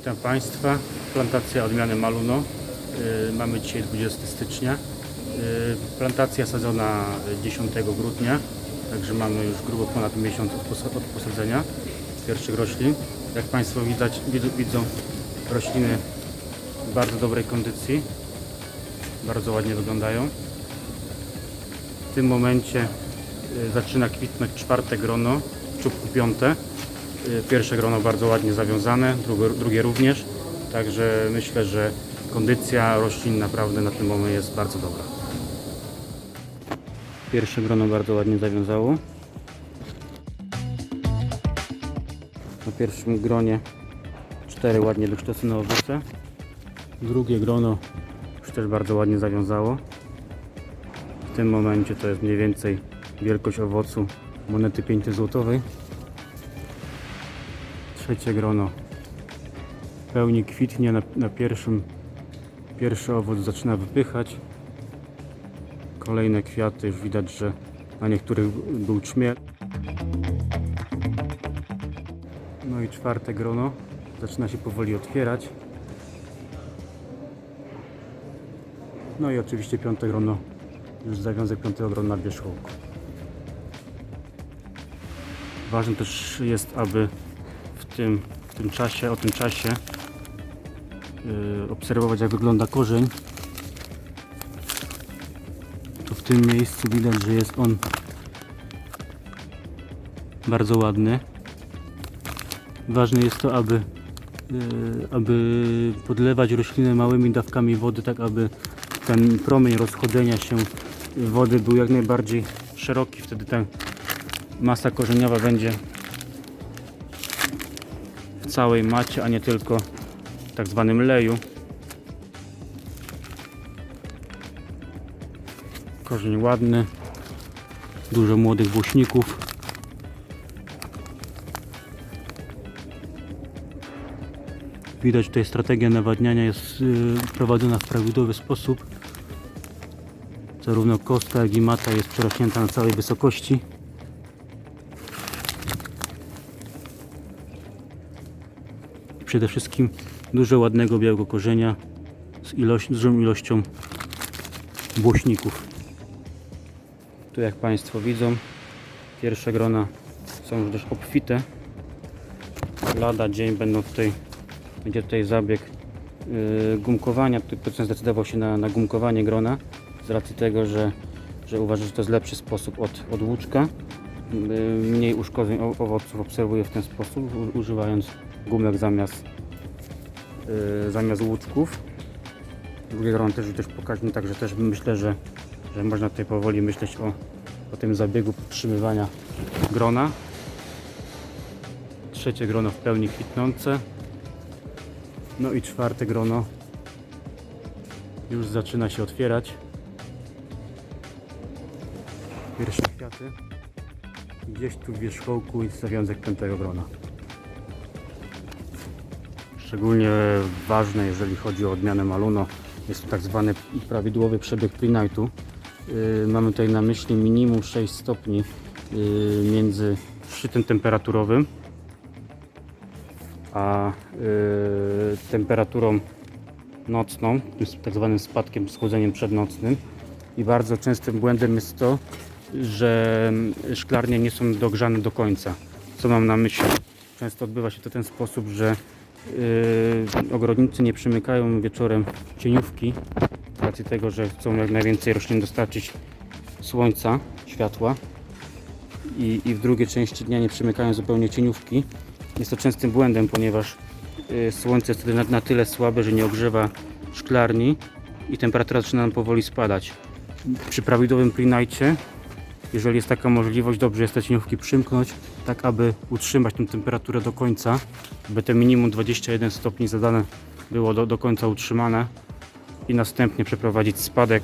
Witam Państwa. Plantacja odmiany Maluno. Yy, Mamy dzisiaj 20 stycznia. Yy, Plantacja sadzona 10 grudnia, także mamy już grubo ponad miesiąc od pos- od posadzenia pierwszych roślin. Jak Państwo widać, widzą, rośliny w bardzo dobrej kondycji. Bardzo ładnie wyglądają. W tym momencie y, zaczyna kwitnąć czwarte grono, czubku piąte. Y, Pierwsze grono bardzo ładnie zawiązane, drugie, drugie również. Także myślę, że kondycja roślin naprawdę na tym momencie jest bardzo dobra. Pierwsze grono bardzo ładnie zawiązało. Na pierwszym gronie cztery ładnie wykształcone owoce. Drugie grono już też bardzo ładnie zawiązało. W tym momencie to jest mniej więcej wielkość owocu monety 5 złotowej. Trzecie grono w pełni kwitnie, na, na pierwszym pierwszy owoc zaczyna wypychać. Kolejne kwiaty, już widać, że na niektórych był czmiel. No i czwarte grono zaczyna się powoli otwierać. No i oczywiście piąte grono, już zawiązek piątego grona na wierzchołku. Ważne też jest, aby w tym, w tym czasie, o tym czasie yy, obserwować jak wygląda korzeń. To w tym miejscu widać, że jest on bardzo ładny. Ważne jest to, aby, yy, aby podlewać rośliny małymi dawkami wody, tak aby ten promień rozchodzenia się wody był jak najbardziej szeroki. Wtedy ta masa korzeniowa będzie całej macie, a nie tylko w tak zwanym leju. Korzeń ładny, dużo młodych włośników. Widać tutaj strategia nawadniania jest y, prowadzona w prawidłowy sposób. Zarówno kostka jak i mata jest przerośnięta na całej wysokości. Przede wszystkim dużo ładnego białego korzenia z ilość, dużą ilością włośników. Tu jak Państwo widzą pierwsze grona są już dość obfite. Lada dzień będą tutaj będzie tutaj zabieg yy, gumkowania. Tutaj producent zdecydował się na, na gumkowanie grona z racji tego, że, że uważa, że to jest lepszy sposób od, od łuczka. Yy, mniej uszkodzeń owoców obserwuję w ten sposób, używając gumek zamiast, yy, zamiast łuczków. Drugie grono też dość pokaźne, także też myślę, że, że można tutaj powoli myśleć o, o tym zabiegu podtrzymywania grona. Trzecie grono w pełni kwitnące. No i czwarte grono już zaczyna się otwierać. Pierwsze kwiaty. Gdzieś tu w wierzchołku jest zawiązek piątego grona. Szczególnie ważne, jeżeli chodzi o odmianę maluno, jest to tak zwany prawidłowy przebieg pre-nightu. Yy, mamy tutaj na myśli minimum 6 stopni yy, między szczytem temperaturowym a y, temperaturą nocną, tak zwanym spadkiem, schłodzeniem przednocnym. I bardzo częstym błędem jest to, że mm, szklarnie nie są dogrzane do końca. Co mam na myśli? Często odbywa się to w ten sposób, że y, ogrodnicy nie przymykają wieczorem cieniówki z racji tego, że chcą jak najwięcej roślin dostarczyć słońca, światła i, i w drugiej części dnia nie przymykają zupełnie cieniówki. Jest to częstym błędem, ponieważ y, słońce jest wtedy na, na tyle słabe, że nie ogrzewa szklarni i temperatura zaczyna nam powoli spadać. Przy prawidłowym plinajcie, jeżeli jest taka możliwość, dobrze jest te cieniówki przymknąć, tak aby utrzymać tę temperaturę do końca, by te minimum 21 stopni zadane było do, do końca utrzymane i następnie przeprowadzić spadek